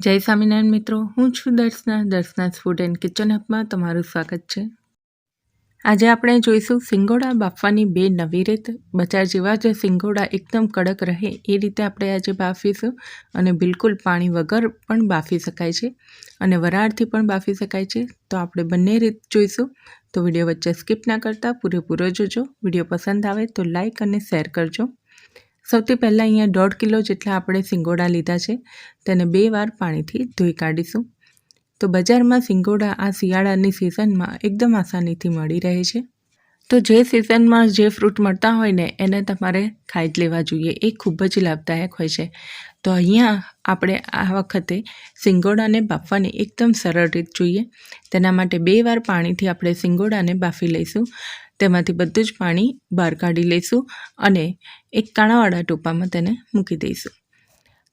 જય સ્વામિનારાયણ મિત્રો, હું છું Darshana Darshana food and kitchen હબમાં તમારું સ્વાગત છે. આજે આપણે જોઈશું સિંગોડા બાફવાની બે નવી રીત. બજાર જેવા જ સિંગોડા એકદમ કડક રહે એ રીતે આપણે આજે બાફીશું અને બિલકુલ પાણી વગર પણ બાફી શકાય છે અને વરાળથી પણ બાફી શકાય છે. તો આપણે બંને રીત જોઈશું. તો વીડિયો વચ્ચે સ્કીપ ના કરતાં, પૂરેપૂરો જોજો. વીડિયો પસંદ આવે તો લાઈક અને શેર કરજો. સૌથી પહેલાં અહીંયા દોઢ કિલો જેટલા આપણે સિંગોડા લીધા છે, તેને બે વાર પાણીથી ધોઈ કાઢીશું. તો બજારમાં સિંગોડા આ શિયાળાની સિઝનમાં એકદમ આસાનીથી મળી રહે છે. તો જે સિઝનમાં જે ફ્રૂટ મળતા હોય ને, એને તમારે ખાઈ જ લેવા જોઈએ. એ ખૂબ જ લાભદાયક હોય છે. તો અહીંયા આપણે આ વખતે સિંગોડાને બાફવાની એકદમ સરળ રીત જોઈએ. તેના માટે બે વાર પાણીથી આપણે સિંગોડાને બાફી લઈશું. તેમાંથી બધું જ પાણી બહાર કાઢી લઈશું અને એક કાણાવાળા ટોપામાં તેને મૂકી દઈશું.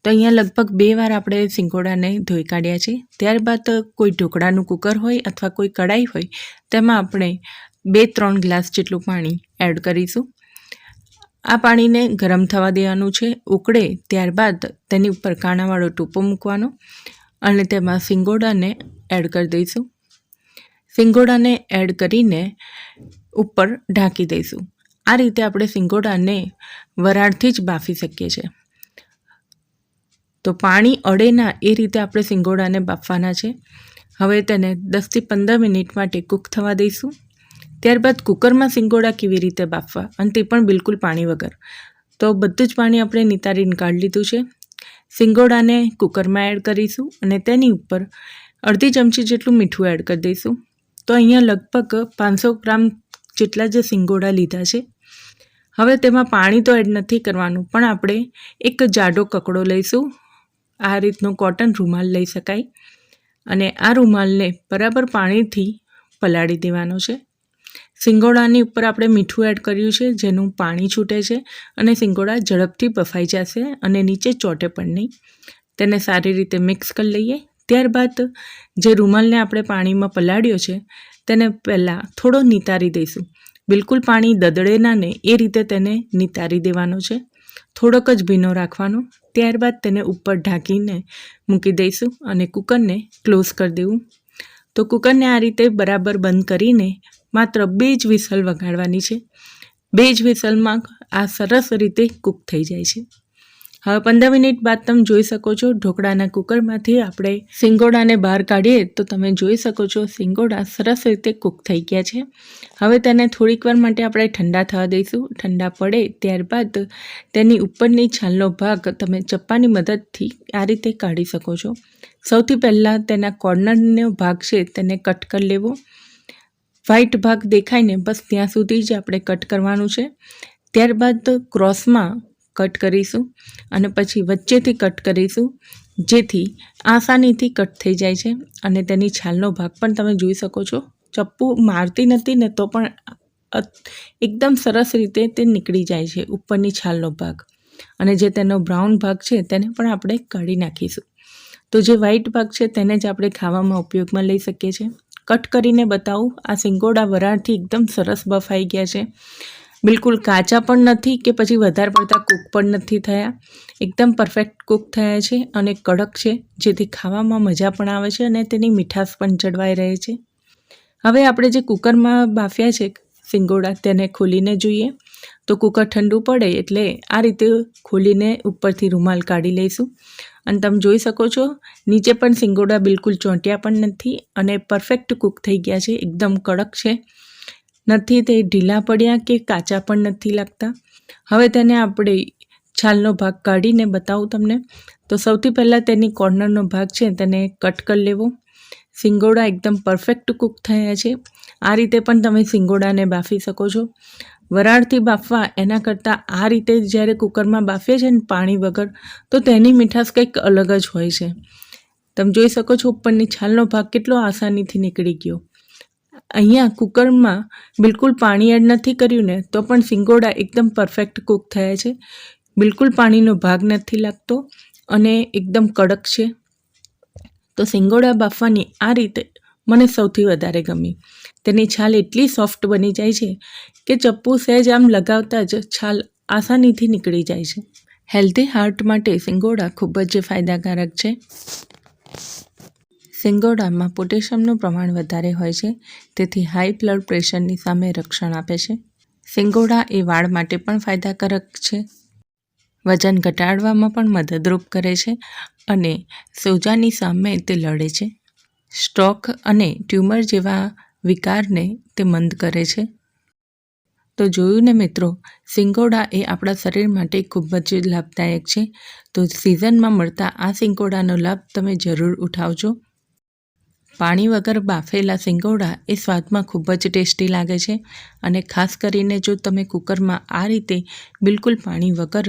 તો અહીંયા લગભગ બે વાર આપણે સિંગોડાને ધોઈ કાઢ્યા છે. ત્યારબાદ કોઈ ઢોકળાનું કુકર હોય અથવા કોઈ કડાઈ હોય, તેમાં આપણે બે ત્રણ ગ્લાસ જેટલું પાણી એડ કરીશું. આ પાણીને ગરમ થવા દેવાનું છે. ઉકળે ત્યારબાદ તેની ઉપર કાણાવાળો ટોપો મૂકવાનો અને તેમાં સિંગોડાને એડ કરી દઈશું. સિંગોડાને એડ કરીને ઉપર ઢાંકી દઈશું. આ રીતે આપણે સિંગોડાને વરાળથી જ બાફી શકીએ છીએ. તો પાણી અડે ના એ રીતે આપણે સિંગોડાને બાફવાના છે. હવે તેને દસથી પંદર મિનિટ માટે કૂક થવા દઈશું. ત્યારબાદ કુકરમાં સિંગોડા કેવી રીતે બાફવા અને તે પણ બિલકુલ પાણી વગર. તો બધું જ પાણી આપણે નિતારીને કાઢી લીધું છે. સિંગોડાને કુકરમાં એડ કરીશું અને તેની ઉપર અડધી ચમચી જેટલું મીઠું એડ કરી દઈશું. તો અહીંયા લગભગ પાંચસો ગ્રામ જેટલા જે સિંગોડા લીધા છે. હવે તેમાં પાણી તો એડ નથી કરવાનું, પણ આપણે એક જાડો કકડો લઈશું. આ રીતનો કોટન રૂમાલ લઈ શકાય. અને આ રૂમાલને બરાબર પાણીથી પલાળી દેવાનો છે. સિંગોડાની ઉપર આપણે મીઠું એડ કર્યું છે, જેનું પાણી છૂટે છે અને સિંગોડા ઝડપથી બફાઈ જશે અને નીચે ચોટે પણ નહીં. તેને સારી રીતે મિક્સ કરી લઈએ. ત્યારબાદ જે રૂમાલને આપણે પાણીમાં પલાળ્યો છે, તેને પહેલાં થોડો નિતારી દઈશું. બિલકુલ પાણી દદડે ના ને એ રીતે તેને નિતારી દેવાનો છે. થોડોક જ ભીનો રાખવાનો. ત્યારબાદ તેને ઉપર ઢાંકીને મૂકી દઈશું અને કુકરને ક્લોઝ કરી દેવું. તો કુકરને આ રીતે બરાબર બંધ કરીને માત્ર બે જ વિસલ વગાડવાની છે. બે જ વિસલમાં આ સરસ રીતે કૂક થઈ જાય છે. હવે પંદર મિનિટ બાદ તમે જોઈ શકો છો ઢોકળાના કુકરમાંથી આપણે સિંગોડાને બહાર કાઢીએ તો તમે જોઈ શકો છો સિંગોડા સરસ રીતે કૂક થઈ ગયા છે. હવે તેને થોડીક વાર માટે આપણે ઠંડા થવા દઈશું. ઠંડા પડે ત્યારબાદ તેની ઉપરની છાલનો ભાગ તમે ચપ્પાની મદદથી આ રીતે કાઢી શકો છો. સૌથી પહેલાં તેના કોર્નરનો ભાગ છે તેને કટ કરી લેવો. વ્હાઈટ ભાગ દેખાય ને બસ ત્યાં સુધી જ આપણે કટ કરવાનું છે. ત્યારબાદ ક્રોસમાં કટ કરીશું અને પછી વચ્ચેથી કટ કરીશું, જેથી આસાનીથી કટ થઈ જાય છે અને તેની છાલનો ભાગ પણ તમે જોઈ શકો છો. ચપ્પુ મારતી નથી ને તો પણ એકદમ સરસ રીતે તે નીકળી જાય છે ઉપરની છાલનો ભાગ. અને જે તેનો બ્રાઉન ભાગ છે તેને પણ આપણે કાઢી નાખીશું. તો જે વ્હાઈટ ભાગ છે તેને જ આપણે ખાવામાં ઉપયોગમાં લઈ શકીએ છીએ. કટ કરીને બતાવું, આ સિંગોડા વરાળથી એકદમ સરસ બફાઈ ગયા છે. બિલકુલ કાચા પણ નથી કે પછી વધારે પડતા કૂક પણ નથી થયા. એકદમ પરફેક્ટ કૂક થયા છે અને કડક છે, જેથી ખાવામાં મજા પણ આવે છે અને તેની મીઠાશ પણ જળવાઈ રહે છે. હવે આપણે જે કુકરમાં બાફ્યા છે સિંગોડા, તેને ખોલીને જોઈએ. તો કુકર ઠંડુ પડે એટલે આ રીતે ખોલીને ઉપરથી રૂમાલ કાઢી લઈશું. અને તમે જોઈ શકો છો, નીચે પણ સિંગોડા બિલકુલ ચોંટ્યા પણ નથી અને પરફેક્ટ કૂક થઈ ગયા છે, એકદમ કડક છે. નથી, તે ઢીલા પડ્યા કે કાચા પણ નથી લાગતા? હવે તેને આપણે છાલનો ભાગ કાઢીને બતાવું તમને. તો સૌથી પહેલાં તેની કોર્નરનો ભાગ છે, તેને કટ કરી લેવો. સિંગોડા એકદમ પરફેક્ટ કૂક થયા છે. આ રીતે પણ તમે સિંગોડાને બાફી શકો છો. વરાળથી બાફવા એના કરતાં આ રીતે જ્યારે કુકરમાં બાફીએ છીએ ને પાણી વગર, તો તેની મીઠાશ કંઈક અલગ જ હોય છે. તમે જોઈ શકો છો, ઉપરની છાલનો ભાગ કેટલો આસાનીથી નીકળી ગયો. અહીંયા કુકરમાં બિલકુલ પાણી એડ નથી કર્યું ને, તો પણ સિંગોડા એકદમ પરફેક્ટ કૂક થયા છે. બિલકુલ પાણીનો ભાગ નથી લાગતો અને એકદમ કડક છે. તો સિંગોડા બાફવાની આ રીતે મને સૌથી વધારે ગમી. તેની છાલ એટલી સોફ્ટ બની જાય છે કે ચપ્પુ સહેજ આમ લગાવતા જ છાલ આસાનીથી નીકળી જાય છે. હેલ્ધી હાર્ટ માટે સિંગોડા ખૂબ જ ફાયદાકારક છે. સિંગોડામાં પોટેશિયમનું પ્રમાણ વધારે હોય છે, તેથી હાઈ બ્લડ પ્રેશરની સામે રક્ષણ આપે છે. સિંગોડા એ વાળ માટે પણ ફાયદાકારક છે. વજન ઘટાડવામાં પણ મદદરૂપ કરે છે અને સોજાની સામે તે લડે છે. સ્ટ્રોક અને ટ્યુમર જેવા વિકારને તે મંદ કરે છે. તો જોયું ને મિત્રો, સિંગોડા એ આપણા શરીર માટે ખૂબ જ લાભદાયક છે. તો સિઝનમાં મળતા આ સિંગોડાનો લાભ તમે જરૂર ઉઠાવજો. પાણી વગર બાફેલા સિંગોડા એ સ્વાદમાં ખૂબ જ ટેસ્ટી લાગે છે અને ખાસ કરીને જો તમે કુકરમાં આ રીતે બિલકુલ પાણી વગર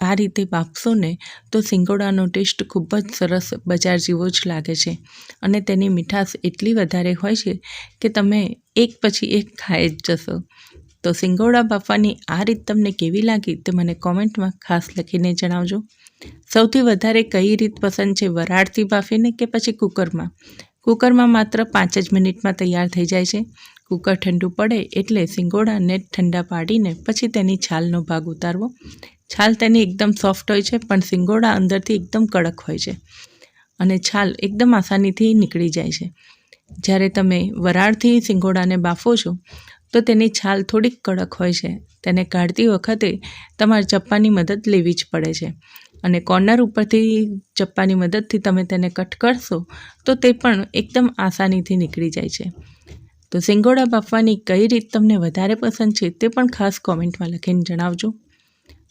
આ રીતે બાફશો ને, તો સિંગોડાનો ટેસ્ટ ખૂબ જ સરસ બજાર જેવો જ લાગે છે. અને તેની મીઠાશ એટલી વધારે હોય છે કે તમે એક પછી એક ખાઈ જ જશો. તો સિંગોડા બાફવાની આ રીત તમને કેવી લાગી તે મને કોમેન્ટમાં ખાસ લખીને જણાવજો. સૌથી વધારે કઈ રીત પસંદ છે? વરાળથી બાફીને કે પછી કુકરમાં? કુકરમાં માત્ર પાંચ જ મિનિટમાં તૈયાર થઈ જાય છે. કુકર ઠંડુ પડે એટલે સિંગોડાને ઠંડા પાડીને પછી તેની છાલનો ભાગ ઉતારવો. છાલ તેની એકદમ સોફ્ટ હોય છે, પણ સિંગોડા અંદરથી એકદમ કડક હોય છે અને છાલ એકદમ આસાનીથી નીકળી જાય છે. જ્યારે તમે વરાળથી સિંગોડાને બાફો છો, તો તેની છાલ થોડીક કડક હોય છે. તેને કાઢતી વખતે તમારે ચપ્પાની મદદ લેવી જ પડે છે. અને કોર્નર ઉપરથી ચપ્પાની મદદથી તમે તેને કટ કરશો, તો તે પણ એકદમ આસાનીથી નીકળી જાય છે. તો સિંગોડા બાફવાની કઈ રીત તમને વધારે પસંદ છે તે પણ ખાસ કોમેન્ટમાં લખીને જણાવજો.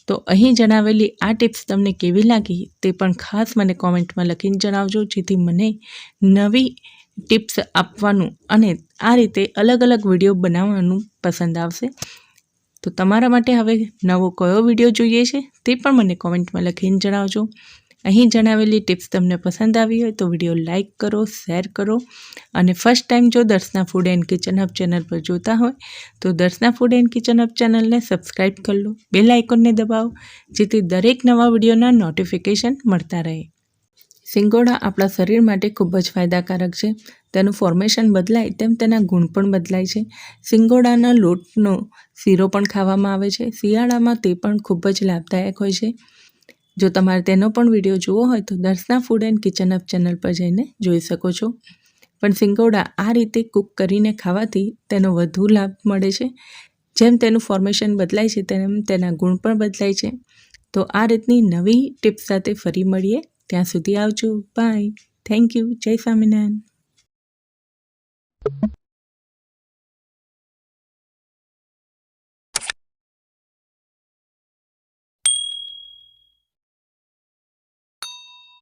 તો અહીં જણાવેલી આ ટિપ્સ તમને કેવી લાગી તે પણ ખાસ મને કોમેન્ટમાં લખીને જણાવજો, જેથી મને નવી ટિપ્સ આપવાનું અને આ રીતે અલગ અલગ વીડિયો બનાવવાનું પસંદ આવશે. તો તમારા માટે હવે નવો કયો વીડિયો જોઈએ છે તે પણ મને કોમેન્ટમાં લખીને જણાવજો. અહીં જણાવેલી ટિપ્સ તમને પસંદ આવી હોય તો વીડિયો લાઇક કરો, શેર કરો અને ફર્સ્ટ ટાઈમ જો Darshana food and kitchen hub channel પર જોતા હોય તો Darshana food and kitchen hub ચેનલને સબસ્ક્રાઈબ કરી લો. બેલ આઇકોનને દબાવો જેથી દરેક નવા વિડીયોના નોટિફિકેશન મળતા રહે. સિંગોડા આપણા શરીર માટે ખૂબ જ ફાયદાકારક છે. તેનું ફોર્મેશન બદલાય તેમ તેના ગુણ પણ બદલાય છે. સિંગોડાના લોટનો શીરો પણ ખાવામાં આવે છે. શિયાળામાં તે પણ ખૂબ જ લાભદાયક હોય છે. જો તમારે તેનો પણ વીડિયો જોવો હોય તો Darshana food and kitchen hub channel પર જઈને જોઈ શકો છો. પણ સિંગોડા આ રીતે કૂક કરીને ખાવાથી તેનો વધુ લાભ મળે છે. જેમ તેનું ફોર્મેશન બદલાય છે તેમ તેના ગુણ પણ બદલાય છે. તો આ રીતની નવી ટિપ્સ સાથે ફરી મળીએ. ત્યાં સુધી આવજો બાય થેન્ક યુ જય સ્વામિનારાયણ